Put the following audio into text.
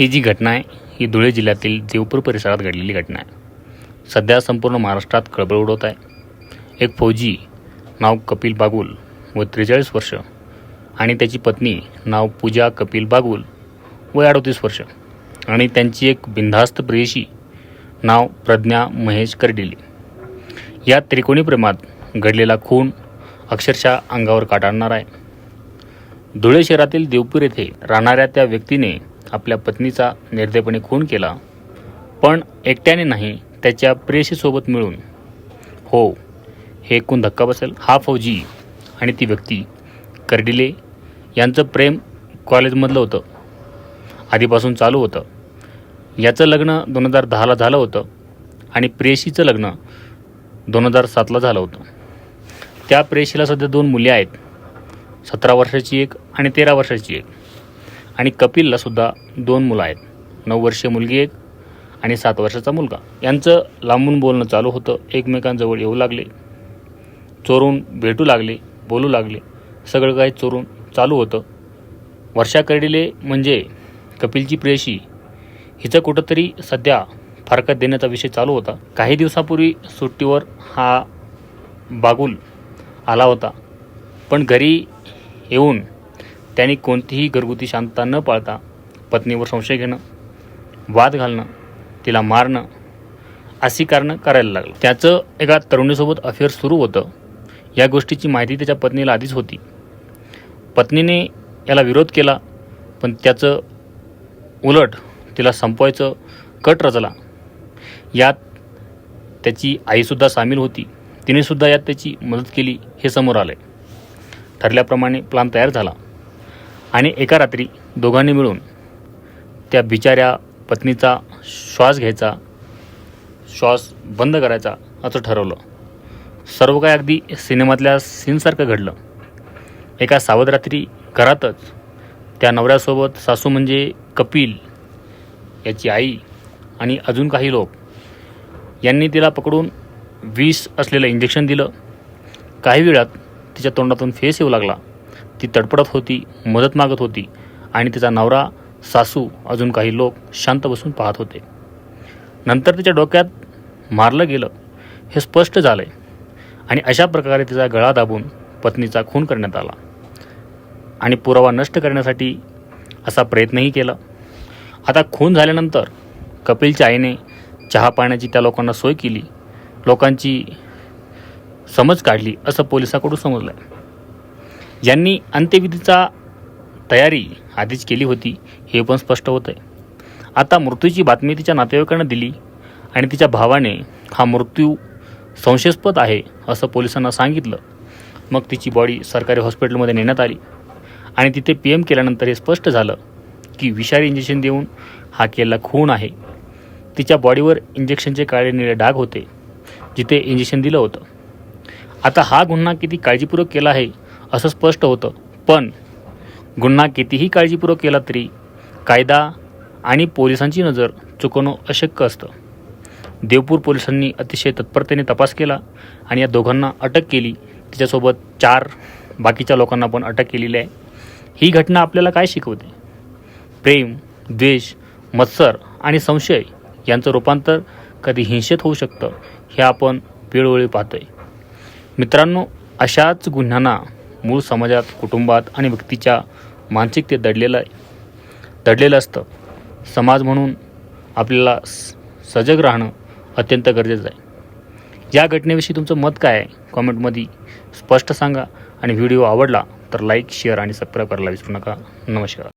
ही जी घटना आहे ही धुळे जिल्ह्यातील देवपूर परिसरात घडलेली घटना आहे. सध्या संपूर्ण महाराष्ट्रात खळबळ उडवत आहे. एक फौजी नाव कपिल बागुल व त्रेचाळीस वर्ष आणि त्याची पत्नी नाव पूजा कपिल बागुल वय अडतीस वर्ष आणि त्यांची एक बिनधास्त प्रेयशी नाव प्रज्ञा महेश कर्डिले. या त्रिकोणी प्रेमात घडलेला खून अक्षरशः अंगावर काटाळणार आणणार आहे. धुळे शहरातील देवपूर येथे राहणाऱ्या त्या व्यक्तीने आपल्या पत्नीचा निर्दयपणे खून केला. पण एकट्याने नाही त्याच्या प्रेयसीसोबत मिळून. हो हे एकूण धक्का बसेल हा फौजी आणि ती व्यक्ती. कर्डिले यांचं प्रेम कॉलेजमधलं होतं. आधीपासून चालू होतं. याचं लग्न दोन हजार दहाला झालं होतं आणि प्रेयशीचं लग्न दोन हजार सातला झालं होतं. त्या प्रेयशीला सध्या दोन मुले आहेत. सतरा वर्षाची एक आणि तेरा वर्षाची एक. आणि कपिलला सुद्धा दोन मुलं आहेत. नऊ वर्षीय मुलगी एक आणि सात वर्षाचा मुलगा. यांचं लांबून बोलणं चालू होतं. एकमेकांजवळ येऊ लागले. चोरून भेटू लागले बोलू लागले. सगळं काही चोरून चालू होतं. वर्षा कर्डिले म्हणजे कपिलची प्रेयशी हिचं कुठंतरी सध्या फारकत देण्याचा विषय चालू होता. काही दिवसापूर्वी सुट्टीवर हा बागुल आला होता. पण घरी येऊन त्यांनी कोणतीही घरगुती शांतता न पाळता पत्नीवर संशय घेणं वाद घालणं तिला मारणं अशी कारणं करायला लागलं. त्याचं एका तरुणीसोबत अफेअर सुरू होतं. या गोष्टीची माहिती त्याच्या पत्नीला आधीच होती. पत्नीने याला विरोध केला पण त्याचं उलट तिला संपवायचं कट रचला. यात त्याची आईसुद्धा सामील होती. तिनेसुद्धा यात त्याची मदत केली हे समोर आलं ठरल्याप्रमाणे प्लान तयार झाला. आणि एका रात्री दोघांनी मिळून त्या बिचाऱ्या पत्नीचा श्वास घ्यायचा श्वास बंद करायचा असं ठरवलं. सर्व काय अगदी सिनेमातल्या सीनसारखं घडलं. एका सावध रात्री घरातच त्या नवऱ्यासोबत सासू म्हणजे कपिल याची आई आणि अजून काही लोक यांनी तिला पकडून विष असलेलं इंजेक्शन दिलं. काही वेळात तिच्या तोंडातून फेस येऊ लागला. ती तडपडत होती मदत मागत होती आणि तिचा नवरा सासू अजून काही लोक शांत बसून पाहत होते. नंतर तिच्या डोक्यात मारलं गेलं हे स्पष्ट झालंय आणि अशा प्रकारे तिचा गळा दाबून पत्नीचा खून करण्यात आला आणि पुरावा नष्ट करण्यासाठी असा प्रयत्नही केला. आता खून झाल्यानंतर कपिलच्या आईने चहा पाण्याची त्या लोकांना सोय केली लोकांची समज काढली असं पोलिसाकडून समजलं ज्यांनी अंत्यविधीचा तयारी आधीच केली होती हे पण स्पष्ट होत आहे आता मृत्यूची बातमी तिच्या नातेवाईकांना दिली आणि तिच्या भावाने हा मृत्यू संशयास्पद आहे असं पोलिसांना सांगितलं. मग तिची बॉडी सरकारी हॉस्पिटलमध्ये नेण्यात आली. आणि तिथे पी एम केल्यानंतर हे स्पष्ट झालं की विषारी इंजेक्शन देऊन हा केलेला खून आहे. तिच्या बॉडीवर इंजेक्शनचे काळे निळे डाग होते जिथे इंजेक्शन दिलं होतं. आता हा गुन्हा किती काळजीपूर्वक केला आहे असं स्पष्ट होतं. पण गुन्हा कितीही काळजीपूर्वक केला तरी कायदा आणि पोलिसांची नजर चुकवणं अशक्य असतं. देवपूर पोलिसांनी अतिशय तत्परतेने तपास केला आणि या दोघांना अटक केली. तिच्यासोबत चार बाकीच्या लोकांना पण अटक केलेली आहे. ही घटना आपल्याला काय शिकवते? प्रेम द्वेष मत्सर आणि संशय यांचं रूपांतर कधी हिंसेत होऊ शकतं हे आपण वेळोवेळी पाहतोय. मित्रांनो अशाच गुन्ह्यांना मूळ समाजात कुटुंबात आणि व्यक्तीच्या मानसिकतेत दडलेलं आहे. दडलेलं असतं. समाज म्हणून आपल्याला स- सजग राहणं अत्यंत गरजेचं आहे. या घटनेविषयी तुमचं मत काय आहे? कॉमेंटमध्ये स्पष्ट सांगा आणि व्हिडिओ आवडला तर लाईक शेअर आणि सबस्क्राईब करायला विसरू नका. नमस्कार.